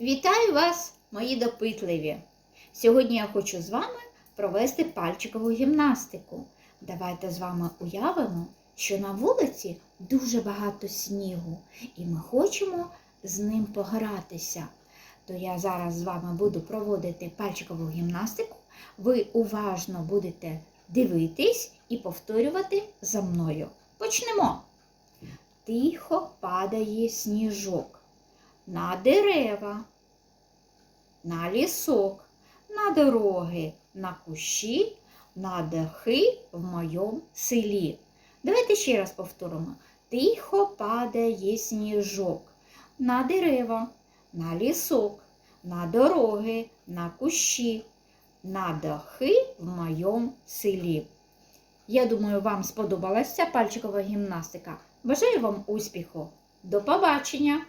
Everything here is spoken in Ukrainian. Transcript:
Вітаю вас, мої допитливі! Сьогодні я хочу з вами провести пальчикову гімнастику. Давайте з вами уявимо, що на вулиці дуже багато снігу, і ми хочемо з ним погратися. То я зараз з вами буду проводити пальчикову гімнастику. Ви уважно будете дивитись і повторювати за мною. Почнемо. Тихо падає сніжок на дерева, на лісок, на дороги, на кущі, на дахи в моєму селі. Давайте ще раз повторимо. Тихо падає сніжок на дерева, на лісок, на дороги, на кущі, на дахи в моєму селі. Я думаю, вам сподобалася пальчикова гімнастика. Бажаю вам успіху. До побачення!